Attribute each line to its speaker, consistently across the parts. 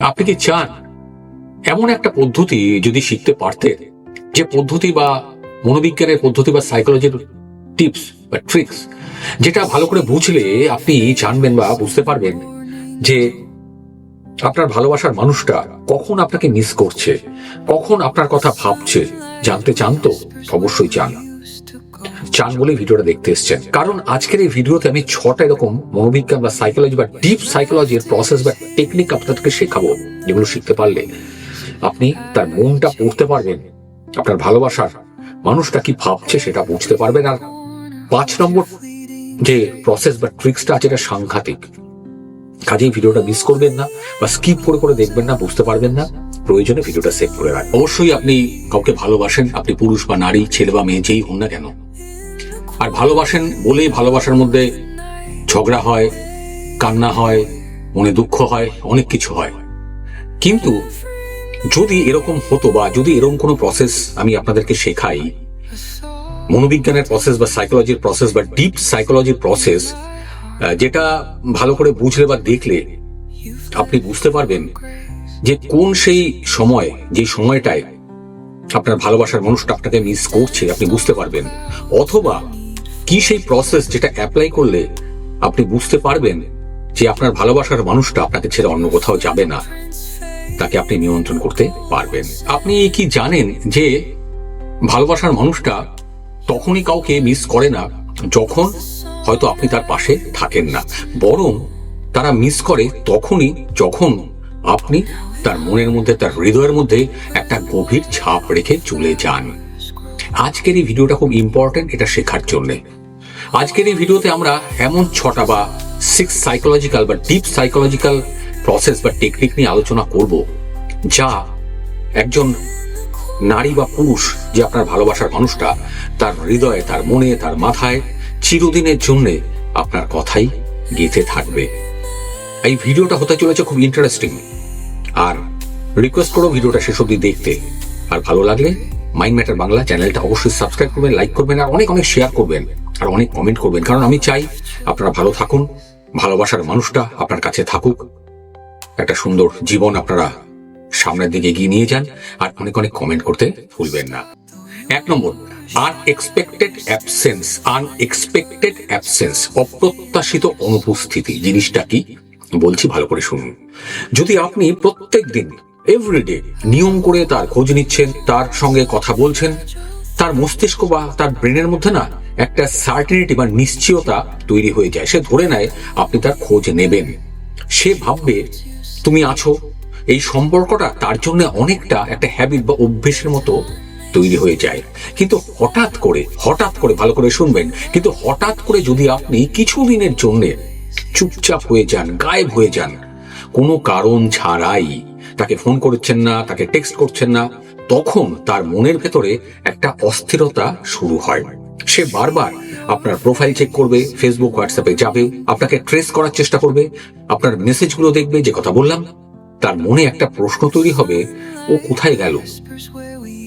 Speaker 1: আপনি কি চান এমন একটা পদ্ধতি যদি শিখতে পারতেন? যে পদ্ধতি বা মনোবিজ্ঞানের পদ্ধতি বা সাইকোলজির টিপস বা ট্রিক্স যেটা ভালো করে বুঝলে আপনি জানবেন বা বুঝতে পারবেন যে আপনার ভালোবাসার মানুষটা কখন আপনাকে মিস করছে, কখন আপনার কথা ভাবছে, জানতে চান তো অবশ্যই চান চান বলে ভিডিওটা দেখতে এসছেন। কারণ আজকের এই ভিডিওতে আমি ছটা এরকম মনোবিজ্ঞান বা সাইকোলজি বা ডিপ সাইকোলজির প্রসেস বা টেকনিক আপনাদেরকে শেখাবো, যেগুলো শিখতে পারলে আপনি তার মনটা পড়তে পারবেন, আপনার ভালোবাসার মানুষটা কি ভাবছে সেটা বুঝতে পারবেন। আর পাঁচ নম্বর যে প্রসেস বা ট্রিক্সটা আছে এটা সাংঘাতিক। কাজেই ভিডিওটা মিস করবেন না বা স্কিপ করে করে দেখবেন না, বুঝতে পারবেন না। প্রয়োজনে ভিডিওটা সেভ করে রাখবেন। অবশ্যই আপনি কাউকে ভালোবাসেন, আপনি পুরুষ বা নারী, ছেলে বা মেয়ে, যেই হন না কেন আর ভালোবাসেন বলেই ভালোবাসার মধ্যে ঝগড়া হয়, কান্না হয়, মনে দুঃখ হয়, অনেক কিছু হয়। কিন্তু যদি এরকম হতো বা যদি এরকম কোনো প্রসেস আমি আপনাদেরকে শেখাই, মনোবিজ্ঞানের প্রসেস বা সাইকোলজির প্রসেস বা ডিপ সাইকোলজির প্রসেস যেটা ভালো করে বুঝলে বা দেখলে আপনি বুঝতে পারবেন যে কোন সেই সময়, যে সময়টায় আপনার ভালোবাসার মানুষটা আপনাকে মিস করছে, আপনি বুঝতে পারবেন। অথবা কি সেই প্রসেস যেটা অ্যাপ্লাই করলে আপনি বুঝতে পারবেন যে আপনার ভালোবাসার মানুষটা আপনাকে ছেড়ে অন্য কোথাও যাবে না? তাকে আপনি নিয়ন্ত্রণ করতে পারবেন। আপনি কি জানেন যে ভালোবাসার মানুষটা তখনই কাউকে মিস করে না, যখন হয়তো আপনি তার পাশে থাকেন না। বরং তারা মিস করে তখনই যখন আপনি তার মনের মধ্যে, তার হৃদয়ের মধ্যে একটা গভীর ছাপ রেখে চলে যান। আজকের এই ভিডিওটা খুব ইম্পর্টেন্ট এটা শেখার জন্য। আজকের এই ভিডিওতে আমরা এমন ছটা বা সিক্স সাইকোলজিক্যাল বা ডিপ সাইকোলজিক্যাল প্রসেস বা টেকনিক নিয়ে আলোচনা করব, যা একজন নারী বা পুরুষ যে আপনার ভালোবাসার মানুষটা, তার হৃদয়ে, তার মনে, তার মাথায় চিরদিনের জন্যে আপনার কথাই গেঁথে থাকবে। এই ভিডিওটা হতে চলেছে খুব ইন্টারেস্টিং আর রিকোয়েস্ট করো ভিডিওটা শেষ অব্দি দেখতে। আর ভালো লাগলে মাইন্ড ম্যাটার বাংলা চ্যানেলটা অবশ্যই সাবস্ক্রাইব করবেন লাইক করবেন, আর অনেক অনেক শেয়ার করবেন। আর অনেক কমেন্ট করবেন। কারণ আমি চাই আপনারা ভালো থাকুন, ভালোবাসার মানুষটা আপনার কাছে থাকুক। একটা সুন্দর জীবন আপনারা সামনের দিকে এগিয়ে নিয়ে যান, আর অনেক অনেক কমেন্ট করতে ভুলবেন না। এক নম্বর আনএক্সপেক্টেড অ্যাবসেন্স আনএক্সপেক্টেড অ্যাবসেন্স অপ্রত্যাশিত অনুপস্থিতি। জিনিসটা কি? বলছি ভালো করে শুনুন। যদি আপনি প্রত্যেক দিন এভরিডে নিয়ম করে তার খোঁজ নিচ্ছেন, তার সঙ্গে কথা বলছেন, তার মস্তিষ্ক বা তার ব্রেনের মধ্যে না একটা সার্টিনিটি বা নিশ্চয়তা তৈরি হয়ে যায়। সে ধরে নেয় আপনি তার খোঁজ নেবেন। সে ভাববে, তুমি আছো। এই সম্পর্কটা তার জন্য অনেকটা একটা হ্যাবিট বা অভ্যেসের মতো তৈরি হয়ে যায়। কিন্তু হঠাৎ করে হঠাৎ করে, ভালো করে শুনবেন, কিন্তু হঠাৎ করে যদি আপনি কিছুদিনের জন্য চুপচাপ হয়ে যান, গায়েব হয়ে যান, কোনো কারণ ছাড়াই তাকে ফোন করছেন না, তাকে টেক্সট করছেন না, তখন তার মনের ভেতরে একটা অস্থিরতা শুরু হয়। সে বারবার আপনার প্রোফাইল চেক করবে ফেসবুক হোয়াটসঅ্যাপে যাবে, আপনাকে ট্রেস করার চেষ্টা করবে, আপনার মেসেজগুলো দেখবে, যে কথা বললাম, তার মনে একটা প্রশ্ন তৈরি হবে, ও কোথায় গেল?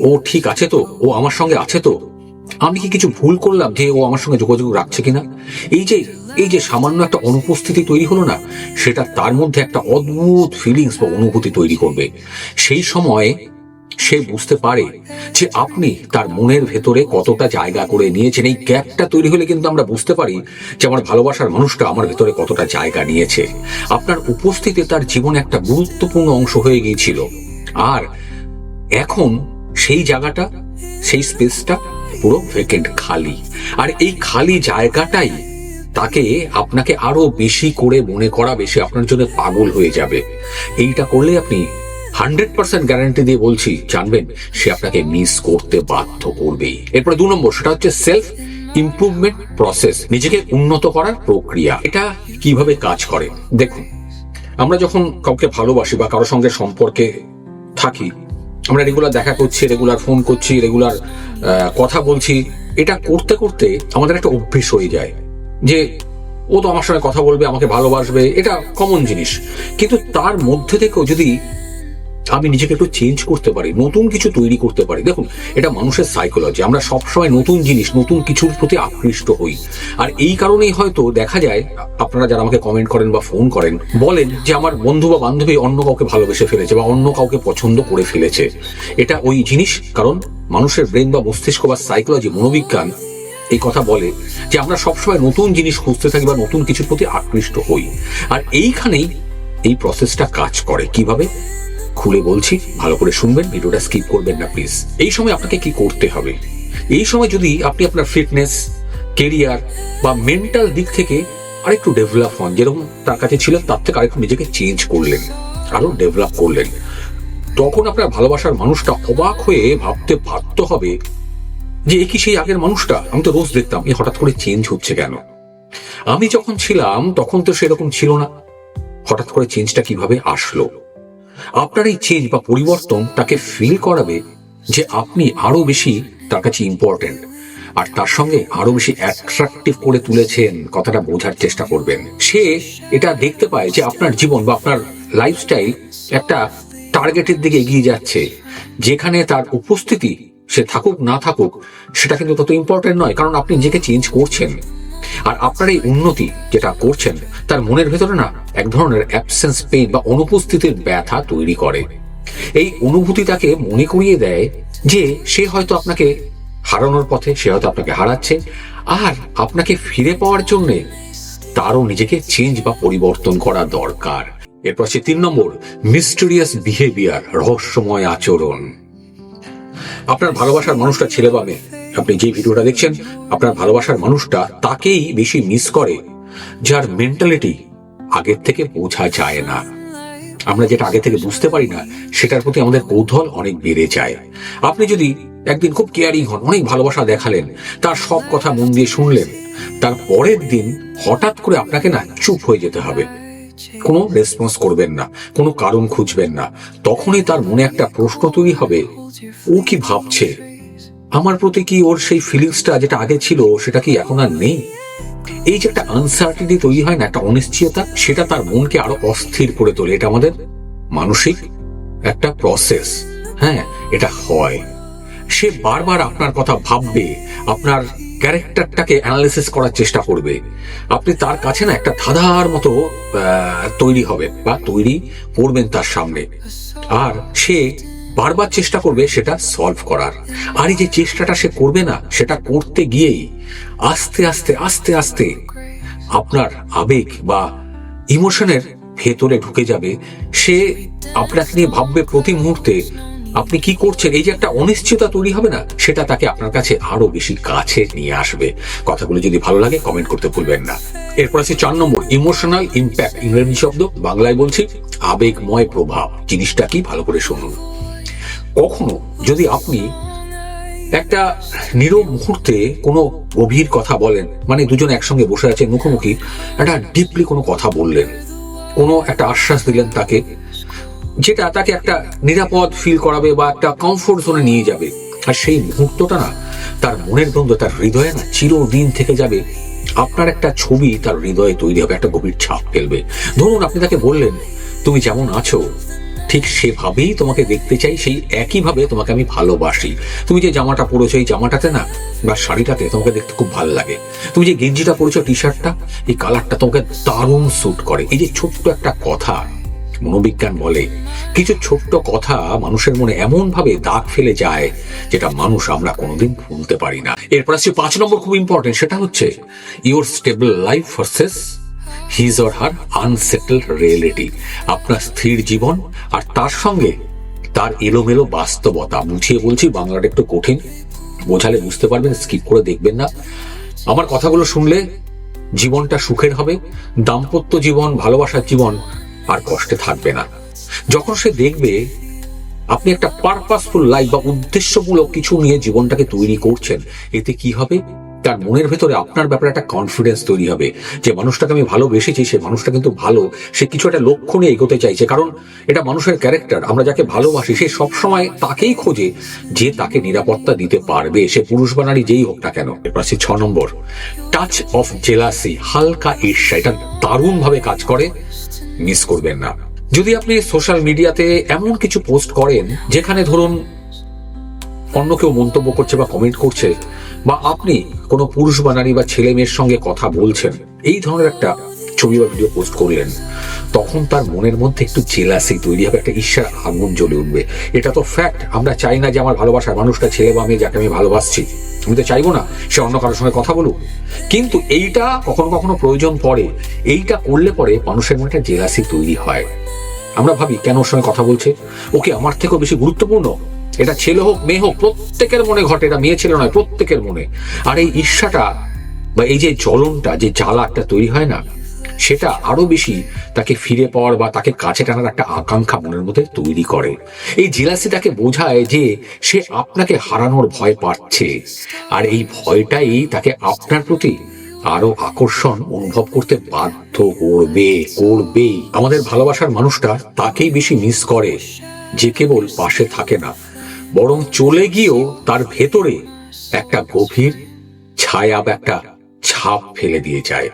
Speaker 1: ও ঠিক আছে তো? ও আমার সঙ্গে আছে তো? আমি কি কিছু ভুল করলাম যে ও আমার সঙ্গে যোগাযোগ রাখছে কিনা? এই যে এই যে সামান্য একটা অনুপস্থিতি তৈরি হলো না, সেটা তার মধ্যে একটা অদ্ভুত ফিলিংস বা অনুভূতি তৈরি করবে। সেই সময় সে বুঝতে পারে যে আপনি তার মনের ভেতরে কতটা জায়গা করে নিয়েছেন। এই গ্যাপটা তৈরি হলে কিন্তু আমরা বুঝতে পারি যে আমার ভালোবাসার মানুষটা আমার ভেতরে কতটা জায়গা নিয়েছে। আপনার উপস্থিতি তার জীবনে একটা গুরুত্বপূর্ণ অংশ হয়ে গিয়েছিল। আর এখন সেই জায়গাটা, সেই স্পেসটা পুরো ভেকেন্ট খালি। আর এই খালি জায়গাটাই তাকে আপনাকে আরও বেশি করে মনে করা বেশি আপনার জন্য পাগল হয়ে যাবে। এইটা করলে আপনি হান্ড্রেড পার্সেন্ট গ্যারান্টি দিয়ে বলছি, জানবেন, সে আপনাকে মিস করতে বাধ্য করবেই এরপরে দু নম্বর, সেটা হচ্ছে সেলফ ইমপ্রুভমেন্ট প্রসেস নিজেকে উন্নত করার প্রক্রিয়া। এটা কীভাবে কাজ করে? দেখুন, আমরা যখন কাউকে ভালোবাসি বা কারোর সঙ্গে সম্পর্কে থাকি, আমরা রেগুলার দেখা করছি রেগুলার ফোন করছি রেগুলার কথা বলছি, এটা করতে করতে আমাদের একটা অভ্যেস হয়ে যায় যে, ও তো আমার সঙ্গে কথা বলবে, আমাকে ভালোবাসবে, এটা কমন জিনিস। কিন্তু তার মধ্যে থেকেও যদি আমি নিজেকে একটু চেঞ্জ করতে পারি, নতুন কিছু তৈরি করতে পারি। দেখুন, এটা মানুষের সাইকোলজি আমরা সবসময় নতুন জিনিস, নতুন কিছুর প্রতি আকৃষ্ট হই। আর এই কারণেই হয়তো দেখা যায়, আপনারা যারা আমাকে কমেন্ট করেন বা ফোন করেন, বলেন যে আমার বন্ধু বা বান্ধবী অন্য কাউকে ভালোবেসে ফেলেছে বা অন্য কাউকে পছন্দ করে ফেলেছে। এটা ওই জিনিস, কারণ মানুষের ব্রেন বা মস্তিষ্ক বা সাইকোলজি মনোবিজ্ঞান এই কথা বলে যে আমরা সবসময় নতুন জিনিস খুঁজতে থাকি বা নতুন কিছুর প্রতি আকৃষ্ট হই। আর এইখানেই এই প্রসেসটা কাজ করে। কীভাবে? খুলে বলছি, ভালো করে শুনবেন, ভিডিওটা স্কিপ করবেন না প্লিজ এই সময় আপনাকে কি করতে হবে? এই সময় যদি আপনি আপনার ফিটনেস কেরিয়ার বা মেন্টাল দিক থেকে আরেকটু ডেভেলপ হন, যেরকম তার কাছে ছিলেন তার থেকে আরেকটু নিজেকে চেঞ্জ করলেন, আরও ডেভেলপ করলেন, তখন আপনার ভালোবাসার মানুষটা অবাক হয়ে ভাবতে বাধ্য হবে যে, এ কি সেই আগের মানুষটা? আমি তো রোজ দেখতাম, এ হঠাৎ করে চেঞ্জ হচ্ছে কেন? আমি যখন ছিলাম, তখন তো সেরকম ছিল না। হঠাৎ করে চেঞ্জটা কীভাবে আসলো? আপনার এই চেঞ্জ বা পরিবর্তন তাকে ফিল করাবে যে আপনি আরও বেশি তার কাছে ইম্পর্টেন্ট আর তার সঙ্গে আরও বেশি অ্যাট্রাকটিভ করে তুলেছেন কথাটা বোঝার চেষ্টা করবেন। সে এটা দেখতে পায় যে আপনার জীবন বা আপনার লাইফস্টাইল একটা টার্গেটের দিকে এগিয়ে যাচ্ছে, যেখানে তার উপস্থিতি সে থাকুক না থাকুক সেটা কিন্তু তত ইম্পর্টেন্ট নয়, কারণ আপনি নিজেকে চেঞ্জ করছেন। আর আপনার এই উন্নতি যেটা করছেন, তার মনের ভেতরে না এক ধরনের অ্যাবসেন্স পেইন বা অনুপস্থিতির ব্যথা তৈরি করে। এই অনুভূতি তাকে মনে করিয়ে দেয় যে সে হয়তো আপনাকে হারানোর পথে, সে হয়তো আপনাকে হারাচ্ছে, আর আপনাকে ফিরে পাওয়ার জন্য তারও নিজেকে চেঞ্জ বা পরিবর্তন করা দরকার। এরপর আছে তিন নম্বর মিস্টেরিয়াস বিহেভিয়ার রহস্যময় আচরণ। আপনার ভালোবাসার মানুষটা ছেলে বা মেয়ে আপনি যে ভিডিওটা দেখছেন, আপনার ভালোবাসার মানুষটা তাকেই বেশি মিস করে, যার মেন্টালিটি আগের থেকে বোঝা যায় না। আমরা যেটা আগে থেকে বুঝতে পারি না, সেটার প্রতি আমাদের কৌতূহল অনেক বেড়ে যায়। আপনি যদি একদিন খুব কেয়ারিং হন, অনেক ভালোবাসা দেখালেন, তার সব কথা মন দিয়ে শুনলেন, তার পরের দিন হঠাৎ করে আপনাকে না চুপ হয়ে যেতে হবে। কোনো রেসপন্স করবেন না, কোনো কারণ খুঁজবেন না, তখনই তার মনে একটা প্রশ্ন তৈরি হবে, ও কি ভাবছে? আমার প্রতি কি ওর সেই ফিলিংসটা যেটা আগে ছিল, সেটা কি এখন আর নেই? এই যে একটা আনসার্টিনিটি তৈরি হয় না, একটা অনিশ্চয়তা, সেটা তার মনকে আরও অস্থির করে তোলে। এটা আমাদের মানসিক একটা প্রসেস হ্যাঁ এটা হয়। সে বারবার আপনার কথা ভাববে, আপনার ক্যারেক্টারটাকে অ্যানালিসিস করার চেষ্টা করবে। আপনি তার কাছে না একটা ধাঁধার মতো তৈরি হবে, বা তৈরি করবেন তার সামনে। আর সে বারবার চেষ্টা করবে সেটা সলভ করার। আর এই যে চেষ্টাটা সে করবে না, সেটা করতে গিয়েই আস্তে আস্তে আস্তে আস্তে আপনার আবেগ বা ইমোশনের ভেতরে ঢুকে যাবে। সে আপনাকে নিয়ে ভাববে প্রতি মুহূর্তে, আপনি কি করছেন? এই যে একটা অনিশ্চয়তা তৈরি হবে না, সেটা তাকে আপনার কাছে আরও বেশি কাছে নিয়ে আসবে। কথাগুলো যদি ভালো লাগে কমেন্ট করতে ভুলবেন না। এরপর আছে চার নম্বর ইমোশনাল ইম্প্যাক্ট ইংরেজি শব্দ, বাংলায় বলছি, আবেগময় প্রভাব। জিনিসটা কি? ভালো করে শুনুন। কখনো যদি আপনি একটা নীরব মুহূর্তে কোনো গভীর কথা বলেন মানে দুজন একসঙ্গে বসে আছে মুখোমুখি, একটা ডিপলি কোনো কথা বললেন, কোনো একটা আশ্বাস দিলেন তাকে, যেটা তাকে একটা নিরাপদ ফিল করাবে বা একটা কমফোর্ট জোনে নিয়ে যাবে। আর সেই মুহূর্তটা না, তার মনের দ্বন্দ্ব তার হৃদয়ে না চিরদিন থেকে যাবে। আপনার একটা ছবি তার হৃদয়ে তৈরি হবে, একটা গভীর ছাপ ফেলবে। ধরুন আপনি তাকে বললেন, তুমি যেমন আছো ঠিক সেভাবেই তোমাকে দেখতে চাই, সেই একইভাবে তোমাকে আমি ভালোবাসি। তুমি যে জামাটা পরেছো, এই জামাটাতে না, বা শাড়িটাতে তোমাকে দেখতে খুব ভালো লাগে। তুমি যে গেঞ্জিটা পরেছো টি শার্টটা এই কালারটা তোমাকে দারুণ স্যুট করে। এই যে ছোট্ট একটা কথা, মনোবিজ্ঞান বলে, কিছু ছোট্ট কথা মানুষের মনে এমন ভাবে দাগ ফেলে যায়, যেটা মানুষ আমরা কোনোদিন ভুলতে পারি না। এরপর আসছে পাঁচ নম্বর খুব ইম্পর্টেন্ট সেটা হচ্ছে your stable life versus his or her unsettle reality আপনার স্থির জীবন আর তার সঙ্গে তার এলোমেলো বাস্তবতা। বুঝিয়ে বলছি, বাংলাটা একটু কঠিন। বোঝালে বুঝতে পারবেন স্কিপ করে দেখবেন না। আমার কথাগুলো শুনলে জীবনটা সুখের হবে। দাম্পত্য জীবন, ভালোবাসার জীবন আর কষ্টে থাকবে না। যখন সে দেখবে আপনি একটা পারপাসফুল লাইফ বা উদ্দেশ্যমূলক কিছু নিয়ে জীবনটাকে তৈরি করছেন, এতে কি হবে? তার মনের ভেতরে আপনার ব্যাপারে একটা কনফিডেন্স তৈরি হবে। যে মানুষটাকে আমি ভালোবেসেছি, সে মানুষটা কিন্তু ভালো। সে কিছু একটা লক্ষ্য নিয়ে এগোতে চাইছে। কারণ এটা মানুষের ক্যারেক্টার আমরা যাকে ভালোবাসি, সে সবসময় তাকেই খোঁজে যে তাকে নিরাপত্তা দিতে পারবে, সে পুরুষ বা নারী যেই হোক না কেন। এরপর আছে ছ নম্বর। টাচ অফ জেলাসি হালকা ঈর্ষা, এটা দারুণ ভাবে কাজ করে। মিস করবেন না। যদি আপনি সোশ্যাল মিডিয়াতে এমন কিছু পোস্ট করেন, যেখানে ধরুন অন্য কেউ মন্তব্য করছে বা কমেন্ট করছে বা আপনি কোনো পুরুষ বা নারী বা ছেলে মেয়ের সঙ্গে কথা বলছেন, এই ধরনের একটা ছবি বা ভিডিও পোস্ট করলেন, তখন তার মনের মধ্যে একটু জেলাসি তৈরি হবে, একটা ঈর্ষার আগুন জ্বলে উঠবে। এটা তো ফ্যাক্ট আমরা চাই না যে আমার ভালোবাসার মানুষটা ছেলে বা মেয়ে যাকে আমি ভালোবাসছি। আমি তো চাইব না সে অন্য কারোর সঙ্গে কথা বলুক। কিন্তু এইটা কখনো কখনো প্রয়োজন পড়ে, এইটা করলে পরে মানুষের মনে একটা জেলাসি তৈরি হয়। আমরা ভাবি, কেন ওর সঙ্গে কথা বলছে? ওকে আমার থেকেও বেশি গুরুত্বপূর্ণ। এটা ছেলে হোক, মেয়ে হোক, প্রত্যেকের মনে ঘটে, এটা মেয়ে ছেলে নয়, প্রত্যেকের মনে। আর এই ঈর্ষাটা বা এই যে জ্বলনটা, যে জ্বালা একটা তৈরি হয় না, সেটা আরও বেশি তাকে ফিরে পাওয়ার বা তাকে কাছে টানার একটা আকাঙ্ক্ষা মনের মধ্যে তৈরি করে। এই জেলাসি তাকে বোঝায় যে সে আপনাকে হারানোর ভয় পাচ্ছে, আর এই ভয়টাই তাকে আপনার প্রতি আরও আকর্ষণ অনুভব করতে বাধ্য করবে, করবেই। আমাদের ভালোবাসার মানুষটা তাকেই বেশি মিস করে, যে কেবল পাশে থাকে না। বরং চলে গিয়েও তার ভেতরে একটা গভীর ছায়া একটা ছাপ ফেলে দিয়ে যায়।